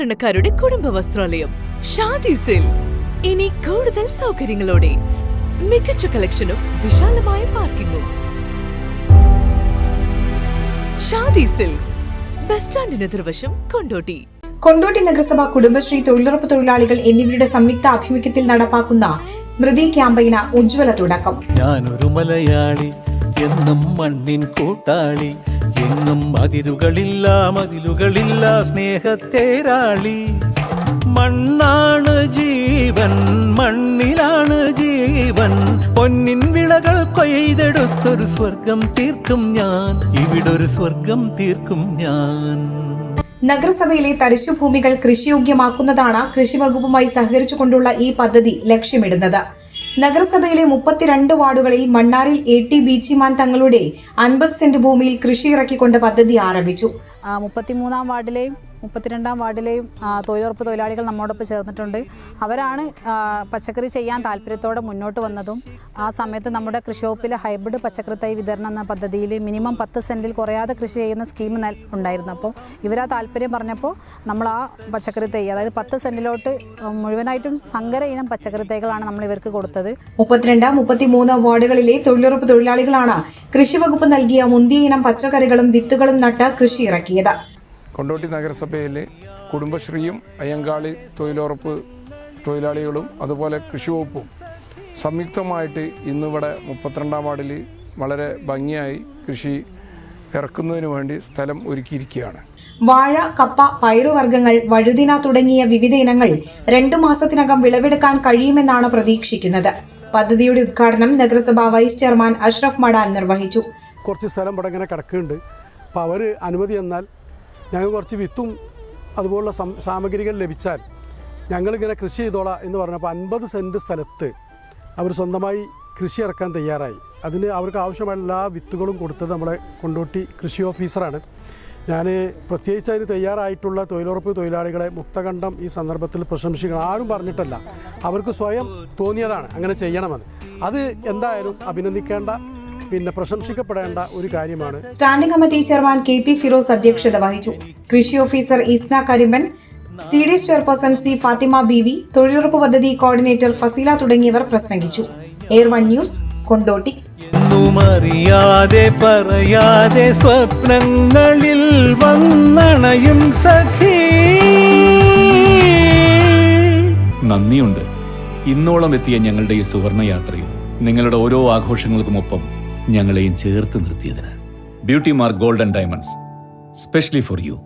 സാധാരണക്കാരുടെ കുടുംബ വസ്ത്രാലയം ഷാദി സിൽക്സ്. ഇനി കൂടുതൽ സൗകര്യങ്ങളോടെ മികച്ച കളക്ഷനും വിശാലമായ പാർക്കിങ്ങും. ഷാദി സിൽക്സ് ബസ് സ്റ്റാൻഡിന് എതിർവശം കൊണ്ടോട്ടി. കൊണ്ടോട്ടി നഗരസഭ കുടുംബശ്രീ തൊഴിലുറപ്പ് തൊഴിലാളികൾ എന്നിവരുടെ സംയുക്ത ആഭിമുഖ്യത്തിൽ നടപ്പാക്കുന്ന സ്മൃതി ക്യാമ്പയിന് ഉജ്ജ്വല തുടക്കം. ഞാനൊരു മലയാളി എന്നും മണ്ണിൻ കൂട്ടാളി. എങ്ങും അതിരുകളില്ല മതിലുകളില്ല സ്നേഹത്തേരാളി. മണ്ണാണ് ജീവൻ മണ്ണിലാണ് ജീവൻ. പൊന്നിൻ വിളകൾ കൊയ്തെടുത്തൊരു സ്വർഗം തീർക്കും ഞാൻ. ഇവിടൊരു സ്വർഗം തീർക്കും ഞാൻ. നഗരസഭയിലെ തരിശുഭൂമികൾ കൃഷിയോഗ്യമാക്കുന്നതാണ് കൃഷി വകുപ്പുമായി സഹകരിച്ചുകൊണ്ടുള്ള ഈ പദ്ധതി ലക്ഷ്യമിടുന്നത്. നഗരസഭയിലെ മുപ്പത്തിരണ്ട് വാർഡുകളിൽ മണ്ണാറിൽ എ ടി ബീച്ചിമാൻ തങ്ങളുടെ അൻപത് സെന്റ് ഭൂമിയിൽ കൃഷി ഇറക്കിക്കൊണ്ട് പദ്ധതി ആരംഭിച്ചു. മുപ്പത്തിമൂന്നാം വാർഡിലെയും മുപ്പത്തിരണ്ടാം വാർഡിലെയും തൊഴിലുറപ്പ് തൊഴിലാളികൾ നമ്മോടൊപ്പം ചേർന്നിട്ടുണ്ട്. അവരാണ് പച്ചക്കറി ചെയ്യാൻ താല്പര്യത്തോടെ മുന്നോട്ട് വന്നതും ആ സമയത്ത് നമ്മുടെ കൃഷി വകുപ്പിലെ ഹൈബ്രിഡ് പച്ചക്കറി തൈ വിതരണം എന്ന പദ്ധതിയിൽ മിനിമം പത്ത് സെന്റിൽ കുറയാതെ കൃഷി ചെയ്യുന്ന സ്കീം ഉണ്ടായിരുന്നു. അപ്പോൾ ഇവരാ താല്പര്യം പറഞ്ഞപ്പോൾ നമ്മൾ ആ പച്ചക്കറി തൈ അതായത് പത്ത് സെന്റിലോട്ട് മുഴുവനായിട്ടും സങ്കര ഇനം പച്ചക്കറി തൈകളാണ് നമ്മൾ ഇവർക്ക് കൊടുത്തത്. മുപ്പത്തിരണ്ട് മുപ്പത്തിമൂന്ന് വാർഡുകളിലെ തൊഴിലുറപ്പ് തൊഴിലാളികളാണ് കൃഷി വകുപ്പ് നൽകിയ മുന്തിയ ഇനം പച്ചക്കറികളും വിത്തുകളും നട്ട് കൃഷി ഇറക്കിയത്. കൊണ്ടോട്ടി നഗരസഭയിലെ കുടുംബശ്രീയും അയ്യങ്കാളി തൊഴിലുറപ്പ് തൊഴിലാളികളും അതുപോലെ കൃഷി വകുപ്പും സംയുക്തമായിട്ട് ഇന്നിവിടെ മുപ്പത്തിരണ്ടാം വാർഡിൽ വളരെ ഭംഗിയായി കൃഷി ഇറക്കുന്നതിന് വേണ്ടി സ്ഥലം ഒരുക്കിയിരിക്കുകയാണ്. വാഴ കപ്പ പയറുവർഗങ്ങൾ വഴുതിന തുടങ്ങിയ വിവിധ ഇനങ്ങൾ രണ്ടു മാസത്തിനകം വിളവെടുക്കാൻ കഴിയുമെന്നാണ് പ്രതീക്ഷിക്കുന്നത്. പദ്ധതിയുടെ ഉദ്ഘാടനം നഗരസഭാ വൈസ് ചെയർമാൻ അഷ്റഫ് മടാൻ നിർവഹിച്ചു. കുറച്ച് സ്ഥലം ഇവിടെ ഇങ്ങനെ കിടക്കുന്നുണ്ട്. അപ്പോൾ അവർ അനുമതി എന്നാൽ ഞങ്ങൾ കുറച്ച് വിത്തും അതുപോലുള്ള സാമഗ്രികൾ ലഭിച്ചാൽ ഞങ്ങളിങ്ങനെ കൃഷി ചെയ്തോളാം എന്ന് പറഞ്ഞപ്പോൾ അൻപത് സെന്റ് സ്ഥലത്ത് അവർ സ്വന്തമായി കൃഷി ഇറക്കാൻ തയ്യാറായി. അതിന് അവർക്ക് ആവശ്യമായ എല്ലാ വിത്തുകളും കൊടുത്തത് നമ്മളെ കൊണ്ടോട്ടി കൃഷി ഓഫീസറാണ്. ഞാൻ പ്രത്യേകിച്ച് അതിന് തയ്യാറായിട്ടുള്ള തൊഴിലുറപ്പ് തൊഴിലാളികളെ മുക്തകണ്ഠം ഈ സന്ദർഭത്തിൽ പ്രശംസിക്കണം. ആരും പറഞ്ഞിട്ടല്ല. അവർക്ക് സ്വയം തോന്നിയതാണ് അങ്ങനെ ചെയ്യണമെന്ന്. അത് എന്തായാലും അഭിനന്ദിക്കേണ്ട പിന്നെ പ്രശംസിക്കപ്പെടേണ്ട ഒരു കാര്യമാണ്. Standing committee chairman K P Firoz അധ്യക്ഷത വഹിച്ചു. കൃഷി officer Isna Karimban C D S chairperson C Fathima B V തൊഴിലുറപ്പ് പദ്ധതി കോർഡിനേറ്റർ ഫസീല തുടങ്ങിയവർ പ്രസംഗിച്ചു. Air one news Kondotty. എന്നും അറിയാതെ പറയാതെ സ്വപ്നങ്ങളിൽ വന്നണയും സഖി. നന്ദിയുണ്ട്. ഇന്നോളം എത്തിയ ഞങ്ങളുടെ ഈ സുവർണ യാത്രയിൽ നിങ്ങളുടെ ഓരോ ആഘോഷങ്ങൾക്കുമൊപ്പം ഞങ്ങളെയും ചേർത്ത് നിർത്തിയതിന് beauty mark golden diamonds specially for you.